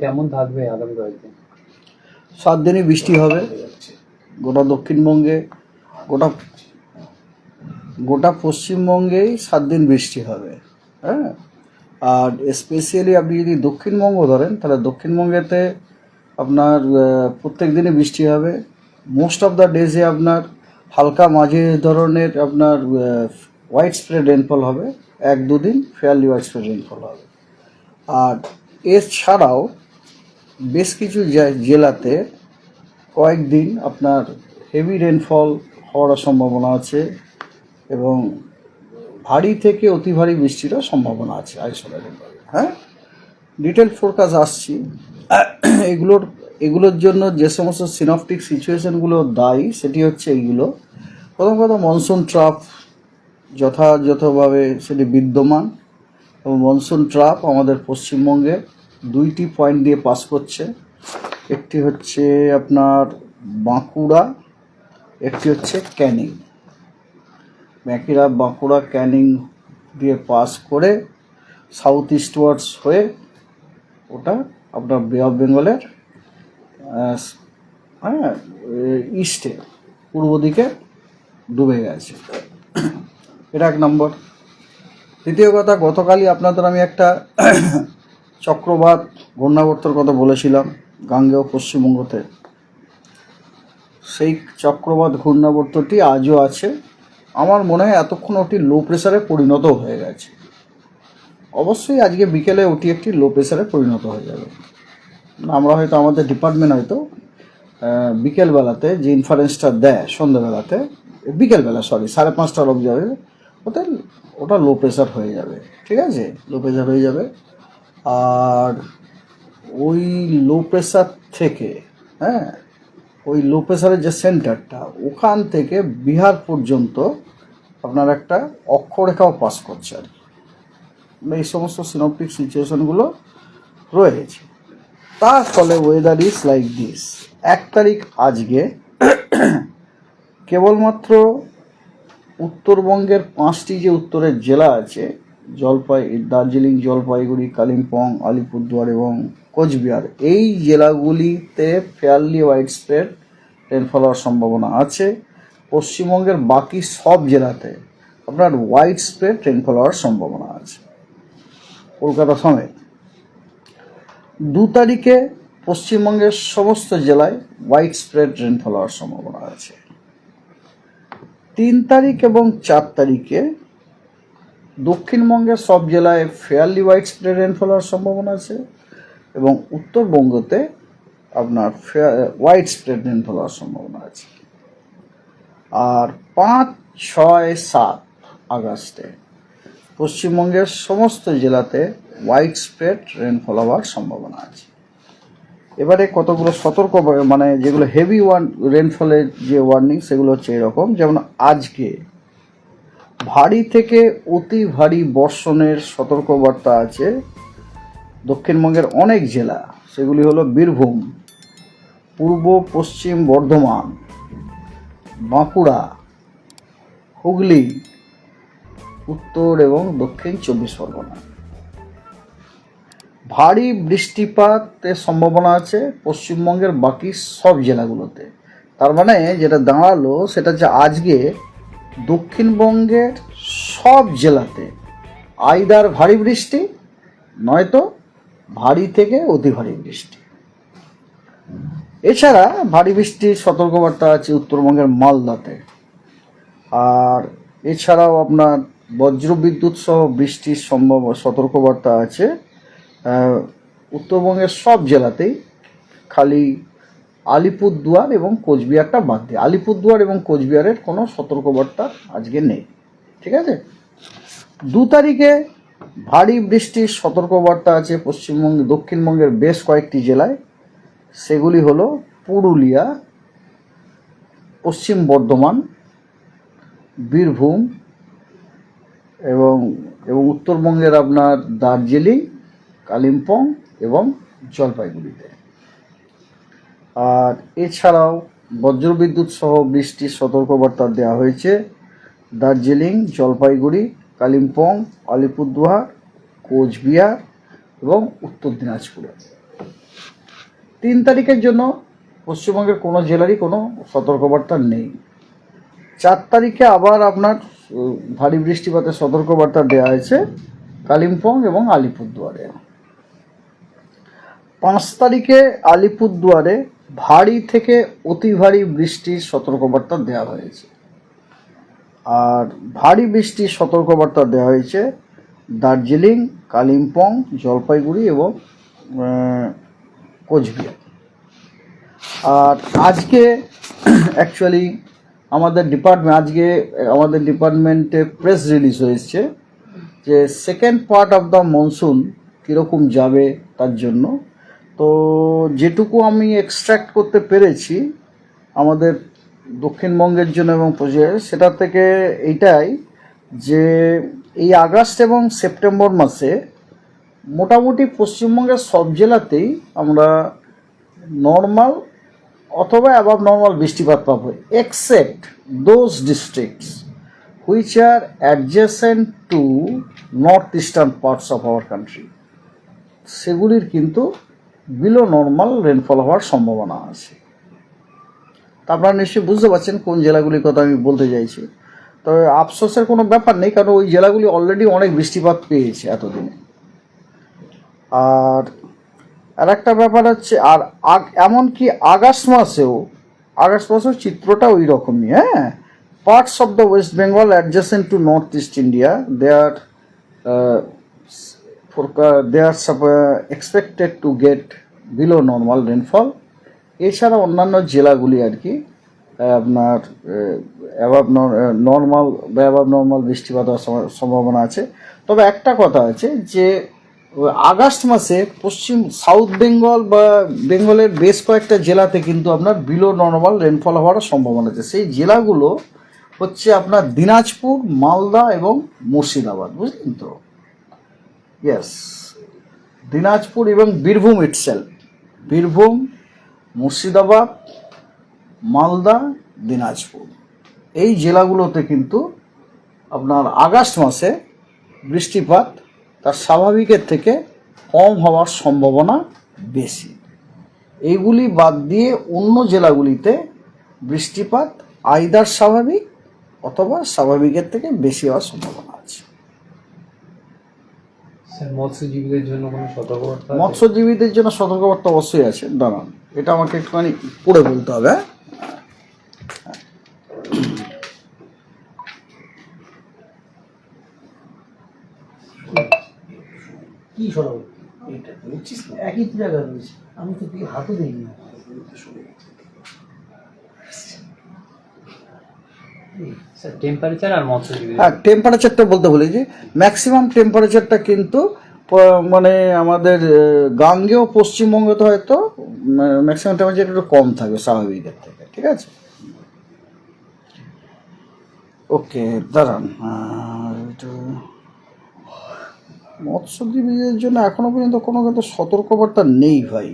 কেমন থাকবে আগামী সাত দিনই বৃষ্টি হবে। গোটা দক্ষিণবঙ্গে, গোটা গোটা পশ্চিমবঙ্গেই সাত দিন বৃষ্টি হবে হ্যাঁ? আর স্পেশালি আপনি যদি দক্ষিণবঙ্গ ধরেন, তাহলে দক্ষিণবঙ্গেতে আপনার প্রত্যেক দিনই বৃষ্টি হবে। মোস্ট অফ দ্য ডেজে আপনার হালকা মাঝে ধরনের আপনার হোয়াইট স্প্রেড রেনফল হবে। এক দুদিন ফেয়ারলি হোয়াইট স্প্রেড রেনফল হবে। আর এছাড়াও বেশ কিছু জেলাতে কয়েকদিন আপনার হেভি রেনফল হওয়ার সম্ভাবনা আছে এবং ভারী থেকে অতি ভারী বৃষ্টিরও সম্ভাবনা আছে আইসোলেটেড হ্যাঁ? ডিটেল ফোরকাস্ট আসছি। এগুলোর এগুলোর জন্য যে সমস্ত সিনপটিক সিচুয়েশনগুলো দায়ী, সেটি হচ্ছে এইগুলো। প্রথম কথা মনসুন ট্রাফ যথাযথভাবে সেটি বিদ্যমান। এবং মনসুন ট্রাপ আমাদের পশ্চিমবঙ্গে দুইটি পয়েন্ট দিয়ে পাস করছে। একটি হচ্ছে আপনার বাঁকুড়া, একটি হচ্ছে ক্যানিং। বাঁকুড়া বাঁকুড়া, ক্যানিং দিয়ে পাস করে সাউথ ইস্টওয়ার্ডস হয়ে ওটা আপনার বে অফ বেঙ্গলের হ্যাঁ ইস্টে পূর্ব দিকে ডুবে গেছে। এটা এক নম্বর দ্বিতীয় কথা, গতকালই আপনাদের আমি একটা চক্রবাত ঘূর্ণাবর্তর কথা বলেছিলাম গাঙ্গেয় পশ্চিমবঙ্গতে। সেই চক্রবাত ঘূর্ণাবর্তটি আজও আছে। আমার মনে হয় এতক্ষণ ওটি লো প্রেসারে পরিণত হয়ে গেছে। অবশ্যই আজকে বিকেলে ওটি একটি লো প্রেসারে পরিণত হয়ে যাবে। আমরা হয়তো আমাদের ডিপার্টমেন্ট হয়তো বিকেলবেলাতে যে ইনফারেন্সটা দেয়, সন্ধ্যাবেলাতে, বিকেলবেলা সরি সাড়ে পাঁচটার অব যাবে ওতে ওটা লো প্রেসার হয়ে যাবে, ঠিক আছে? লো প্রেসার হয়ে যাবে। আর ওই লো প্রেসার থেকে হ্যাঁ ওই লো প্রেসারের যে সেন্টারটা ওখান থেকে বিহার পর্যন্ত আপনার একটা অক্ষরেখাও পাস করছে আর কি। মানে এই সমস্ত সিনপটিক সিচুয়েশনগুলো রয়েছে। তার ফলে ওয়েদার ইজ লাইক দিস এক তারিখ আজকে, কেবলমাত্র উত্তরবঙ্গের পাঁচটি যে উত্তরের জেলা আছে, জলপাই, দার্জিলিং, জলপাইগুড়ি, কালিম্পং, আলিপুরদুয়ার এবং কোচবিহার, এই জেলাগুলিতে ফেয়ারলি ওয়াইড স্প্রেড রেনফল হওয়ার সম্ভাবনা আছে। পশ্চিমবঙ্গের বাকি সব জেলাতে আপনার ওয়াইড স্প্রেড রেনফল হওয়ার সম্ভাবনা আছে। কলকাতা সমেত। দু তারিখে পশ্চিমবঙ্গের সমস্ত জেলায় হোয়াইট স্প্রেড রেনফল হওয়ার সম্ভাবনা আছে। তিন তারিখ এবং চার তারিখে দক্ষিণবঙ্গের সব জেলায় ফেয়ারলি হোয়াইট স্প্রেড রেনফল হওয়ার সম্ভাবনা আছে এবং উত্তরবঙ্গতে আপনার ফেয়ার হোয়াইট স্প্রেড রেনফল হওয়ার সম্ভাবনা আছে। আর পাঁচ, ছয়, সাত আগস্টে পশ্চিমবঙ্গের সমস্ত জেলাতে হোয়াইট স্প্রেড রেনফল হওয়ার সম্ভাবনা আছে। এবারে কতগুলো সতর্ক মানে যেগুলো হেভি ওয়ান রেনফলের যে ওয়ার্নিং সেগুলো হচ্ছে এরকম। যেমন আজকে ভারী থেকে অতি ভারী বর্ষণের সতর্কবার্তা আছে। দক্ষিণবঙ্গের অনেক জেলা, সেগুলি হলো বীরভূম, পূর্ব, পশ্চিম বর্ধমান, বাঁকুড়া, হুগলি, উত্তর এবং দক্ষিণ চব্বিশ পরগনা। ভারী বৃষ্টিপাতের সম্ভাবনা আছে পশ্চিমবঙ্গের বাকি সব জেলাগুলোতে। তার মানে যেটা দাঁড়াল সেটা হচ্ছে আজকে দক্ষিণবঙ্গের সব জেলাতে আইদার ভারী বৃষ্টি, নয়তো ভারী থেকে অতি ভারী বৃষ্টি। এছাড়া ভারী বৃষ্টির সতর্কবার্তা আছে উত্তরবঙ্গের মালদাতে। আর এছাড়াও আপনার বজ্রবিদ্যুৎ সহ বৃষ্টির সম্ভব, সতর্কবার্তা আছে উত্তরবঙ্গের সব জেলাতেই খালি আলিপুরদুয়ার এবং কোচবিহারটা বাদ দিয়ে। আলিপুরদুয়ার এবং কোচবিহারের কোনো সতর্কবার্তা আজকে নেই। ঠিক আছে? দু তারিখে ভারী বৃষ্টির সতর্কবার্তা আছে পশ্চিমবঙ্গ, দক্ষিণবঙ্গের বেশ কয়েকটি জেলায়। সেগুলি হলো পুরুলিয়া, পশ্চিম বর্ধমান, বীরভূম এবং এবং উত্তরবঙ্গের আপনার দার্জিলিং কালিম্পং এবং জলপাইগুড়িতে। আর এছাড়াও বজ্রবিদ্যুৎ সহ বৃষ্টির সতর্কবার্তা দেওয়া হয়েছে। দার্জিলিং, জলপাইগুড়ি, কালিম্পং, আলিপুরদুয়ার, কোচবিহার এবং উত্তর দিনাজপুরে। তিন তারিখের জন্য পশ্চিমবঙ্গের কোনো জেলারই কোনো সতর্কবার্তা নেই। চার তারিখে আবার আপনার ভারী বৃষ্টিপাতের সতর্কবার্তা দেওয়া হয়েছে কালিম্পং এবং আলিপুরদুয়ারে। পাঁচ তারিখে আলিপুরদুয়ারে ভারী থেকে অতি ভারী বৃষ্টির সতর্কবার্তা দেওয়া হয়েছে। আর ভারী বৃষ্টির সতর্কবার্তা দেওয়া হয়েছে দার্জিলিং, কালিম্পং, জলপাইগুড়ি এবং কোচবিহার। আর আজকে অ্যাকচুয়ালি আমাদের ডিপার্টমেন্ট আজকে আমাদের ডিপার্টমেন্টে প্রেস রিলিজ হয়েছে যে second part of the monsoon কীরকম যাবে তার জন্য। তো যেটুকু আমি এক্সট্র্যাক্ট করতে পেরেছি আমাদের দক্ষিণবঙ্গের জন্য এবং পশ্চিম সেটা থেকে এইটাই যে এই আগস্ট এবং সেপ্টেম্বর মাসে মোটামুটি পশ্চিমবঙ্গের সব জেলাতেই আমরা নর্মাল অথবা অ্যাবাভ নর্মাল বৃষ্টিপাত পাবো except those districts which are adjacent to north eastern parts of our country সেগুলির কিন্তু বিলো নর্মাল রেনফল হওয়ার সম্ভাবনা আছে। তা আপনারা নিশ্চয়ই বুঝতে পারছেন কোন জেলাগুলির কথা আমি বলতে চাইছি। তবে আফসোসের কোনো ব্যাপার নেই, কারণ ওই জেলাগুলি অলরেডি অনেক বৃষ্টিপাত পেয়েছে এতদিনে। আর আর একটা ব্যাপার হচ্ছে, আর এমনকি আগস্ট মাসেও আগস্ট মাসেও চিত্রটা ওই রকমই হ্যাঁ? Parts of the West Bengal adjacent to north east India they are they are expected to get below normal rainfall এছাড়া অন্যান্য জেলাগুলি আর কি, আপনার অ্যাভাব নর্মাল বা অ্যাভাব নর্মাল বৃষ্টিপাত হওয়ার সম্ভা- সম্ভাবনা আছে। তবে একটা কথা আছে যে, আগস্ট মাসে পশ্চিম সাউথ বেঙ্গল বা বেঙ্গলের বেশ কয়েকটা জেলাতে কিন্তু আপনার বিলো নর্মাল রেনফল হওয়ার সম্ভাবনা আছে। সেই জেলাগুলো হচ্ছে আপনার দিনাজপুর, মালদা এবং মুর্শিদাবাদ, বুঝলেন তো? ইয়েস দিনাজপুর এবং বীরভূম ইটসেলফ বীরভূম, মুর্শিদাবাদ, মালদা, দিনাজপুর। এই জেলাগুলোতে কিন্তু আপনার আগস্ট মাসে বৃষ্টিপাত তার স্বাভাবিকের থেকে কম হওয়ার সম্ভাবনা বেশি। এইগুলি বাদ দিয়ে অন্য জেলাগুলিতে বৃষ্টিপাত আইদার স্বাভাবিক অথবা স্বাভাবিকের থেকে বেশি হওয়ার সম্ভাবনা। মৎস্যজীবীদের জন্য কোনো সতর্কবার্তা মৎস্যজীবীদের জন্য সতর্কবার্তা অবশ্যই আছে। দাঁড়ান এটা আমাকে একটুখানি পড়ে বলতে হবে হ্যাঁ? কি সরব? একই তো জায়গা রয়েছে। আমি তো হাতও দিইনি। টেম্পারেচার আর হ্যাঁ টেম্পারেচারটা বলতে বলেছি ম্যাক্সিমাম টেম্পারেচারটা কিন্তু মানে আমাদের গাঙ্গেয় পশ্চিমবঙ্গে তো হয়তো ম্যাক্সিমাম টেম্পারেচার একটু কম থাকবে স্বাভাবিকের থেকে ঠিক আছে? ওকে দাঁড়ান মৎস্যজীবীদের জন্য এখনও পর্যন্ত কোনো কিন্তু সতর্কবার্তা নেই ভাই।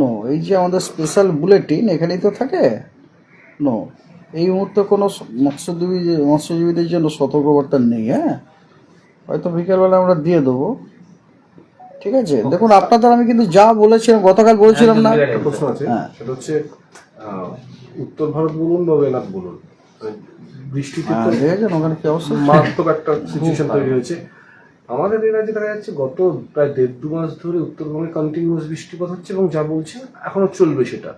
নো এই যে আমাদের স্পেশাল বুলেটিন এখানেই তো থাকে? নো এই মুহূর্তে কোনো মৎস্যজীবী মৎস্যজীবীদের জন্য সতর্কবার্তা নেই হ্যাঁ? হয়তো বিকেলবেলা আমরা দিয়ে দেবো। ঠিক আছে? দেখুন আপনাদের আমি কিন্তু যা বলেছিলাম গতকাল বলেছিলাম না। একটা প্রশ্ন আছে। হ্যাঁ। সেটা হচ্ছে উত্তর ভারত বলুন বা বেনাথ বলুন? বৃষ্টিতে হ্যাঁ দেখেছেন ওখানে কি অবস্থা মারাত্মক একটা সিচুয়েশন তৈরি হয়েছে। আমাদের এই রাজ্যে দেখা যাচ্ছে গত প্রায় দেড় দু মাস ধরে উত্তরবঙ্গে কন্টিনিউয়াস বৃষ্টিপাত হচ্ছে এবং যা বলছে এখনও চলবে সেটা।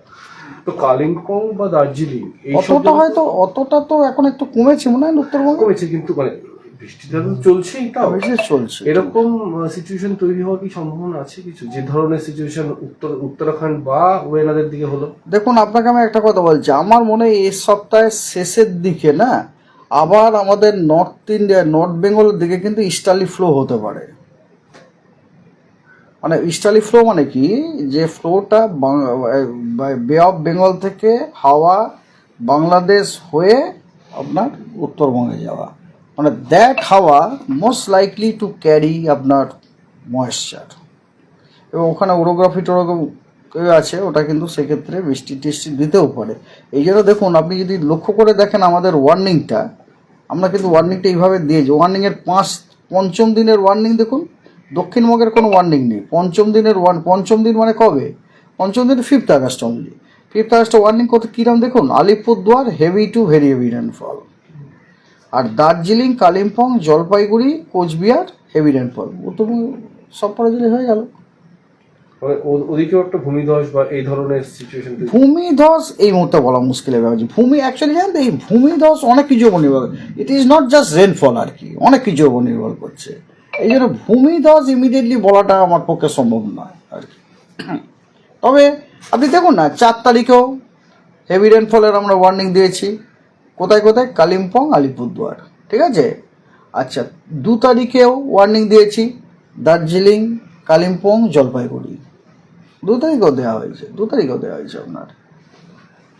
তো কালিম্পং বা দার্জিলিং অতটা হয়তো অতটা তো এখন একটু কমেছে মনে হয় উত্তরবঙ্গ? কমেছে কিন্তু মানে চলছেই তাও। চলছে। এরকম সিচুয়েশন তৈরি হওয়ার কি সম্ভাবনা আছে কিছু? যে ধরনের সিচুয়েশন উত্তর উত্তরাখণ্ড বা ওয়েনাদের দিকে হলো। দেখুন আপনাকে আমি একটা কথা বলছি। আমার মনে হয় এই সপ্তাহের শেষের দিকে না আবার আমাদের নর্থ ইন্ডিয়া নর্থ বেঙ্গলের দিকে কিন্তু ইস্টার্লি ফ্লো হতে পারে। মানে ইস্টার্লি ফ্লো মানে কি? যে ফ্লোটা বে অফ বেঙ্গল থেকে হাওয়া বাংলাদেশ হয়ে আপনার উত্তরবঙ্গে যাওয়া। মানে দ্যাট হাওয়া মোস্ট লাইকলি টু ক্যারি আপনার ময়েশ্চার এবং ওখানে ওরোগ্রাফি টোরোগ্রাফি আছে, ওটা কিন্তু সেক্ষেত্রে বৃষ্টি টিষ্টি দিতেও পারে। এই জন্য দেখুন, আপনি যদি লক্ষ্য করে দেখেন আমাদের ওয়ার্নিংটা আমরা কিন্তু ওয়ার্নিংটা এইভাবে দিয়েছি। ওয়ার্নিংয়ের পাঁচ, পঞ্চম দিনের ওয়ার্নিং দেখুন, দক্ষিণবঙ্গের কোনো ওয়ার্নিং নেই। পঞ্চম দিনের ওয়ান পঞ্চম দিন মানে কবে? পঞ্চম দিন ফিফথ আগস্ট অনলি ফিফথ আগস্টে ওয়ার্নিং করতে কীরকম দেখুন, Alipurduar heavy to very heavy rainfall R Darjeeling, Kalimpong, Jalpaiguri, Cooch Behar heavy rainfall Uttarbanga সব জেলে হয়ে গেল। ও- ওদিকেও একটা ভূমিধস বা এই ধরনের সিচুয়েশন ভূমিধস, এই মুহূর্তে বলা মুশকিল হয়ে গেছে ভূমি অ্যাকচুয়ালি জানেন এই ভূমিধস অনেক কিছুর উপর নির্ভর it is not just rainfall আর কি, অনেক কিছুর উপর নির্ভর করছে। এই জন্য ভূমিধস ইমিডিয়েটলি বলাটা আমার পক্ষে সম্ভব নয় আর কি। তবে আপনি দেখুন না, চার তারিখেও হেভি রেনফলের আমরা ওয়ার্নিং দিয়েছি। কোথায় কোথায়? কালিম্পং, আলিপুরদুয়ার, ঠিক আছে? আচ্ছা দু তারিখেও ওয়ার্নিং দিয়েছি, দার্জিলিং, কালিম্পং, জলপাইগুড়ি। দু তারিখও দেওয়া হয়েছে দু তারিখও দেওয়া হয়েছে আপনার।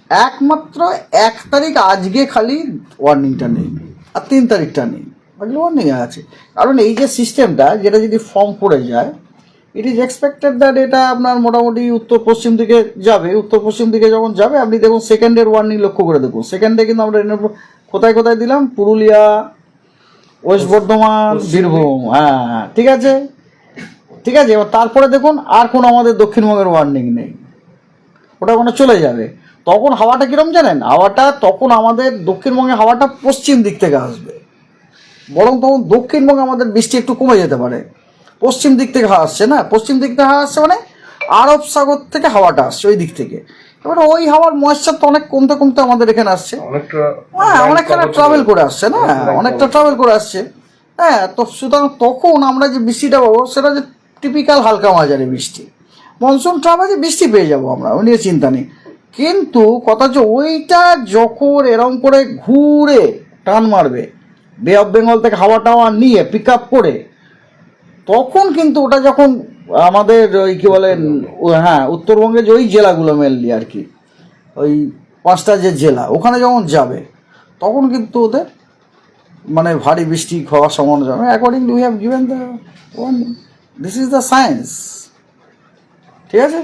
একমাত্র এক তারিখ আজকে খালি ওয়ার্নিংটা নেই আর তিন তারিখটা নেই বাকি ওয়ার্নিং আছে। কারণ এই যে সিস্টেমটা যেটা যদি ফর্ম পড়ে যায় ইট ইজ এক্সপেক্টেড দ্যাট এটা আপনার মোটামুটি উত্তর পশ্চিম দিকে যাবে। উত্তর পশ্চিম দিকে যখন যাবে আপনি দেখুন সেকেন্ডের ওয়ার্নিং লক্ষ্য করে দেখুন। সেকেন্ডে কিন্তু আমরা কোথায় কোথায় দিলাম? পুরুলিয়া ওয়েস্ট বর্ধমান বীরভূম হ্যাঁ হ্যাঁ ঠিক আছে? ঠিক আছে? এবার তারপরে দেখুন আর কোনো আমাদের দক্ষিণবঙ্গের ওয়ার্নিং নেই। ওটা ওখানে চলে যাবে। তখন হাওয়াটা কিরম জানেন? হাওয়াটা তখন আমাদের দক্ষিণবঙ্গে হাওয়াটা পশ্চিম দিক থেকে আসবে। বরং তখন দক্ষিণবঙ্গে আমাদের বৃষ্টি একটু কমে যেতে পারে। পশ্চিম দিক থেকে হাওয়া আসছে না? পশ্চিম দিক থেকে হাওয়া আসছে মানে আরব সাগর থেকে হাওয়াটা আসছে ওই দিক থেকে। এবার ওই হাওয়ার ময়েশ্চার তো অনেক কমতে কমতে আমাদের এখানে আসছে। হ্যাঁ অনেকখানে ট্রাভেল করে আসছে না? অনেকটা ট্রাভেল করে আসছে। হ্যাঁ তো সুতরাং তখন আমরা যে বৃষ্টিটা পাবো সেটা যে টিপিক্যাল হালকা মাঝারি বৃষ্টি। মনসুন ট্রাভেলে বৃষ্টি পেয়ে যাব আমরা, ওই নিয়ে চিন্তা নেই। কিন্তু কথা হচ্ছে ওইটা যখন এরম করে ঘুরে টান মারবে বে অফ বেঙ্গল থেকে হাওয়া টাওয়া নিয়ে পিক আপ করে, তখন কিন্তু ওটা যখন আমাদের ওই কী বলে হ্যাঁ উত্তরবঙ্গে যে ওই জেলাগুলো মেনলি আর কি, ওই পাঁচটা যে জেলা, ওখানে যখন যাবে, তখন কিন্তু ওদের মানে ভারী বৃষ্টি হওয়ার সম্ভাবনা যাবে according to have given the one this is the science ঠিক আছে?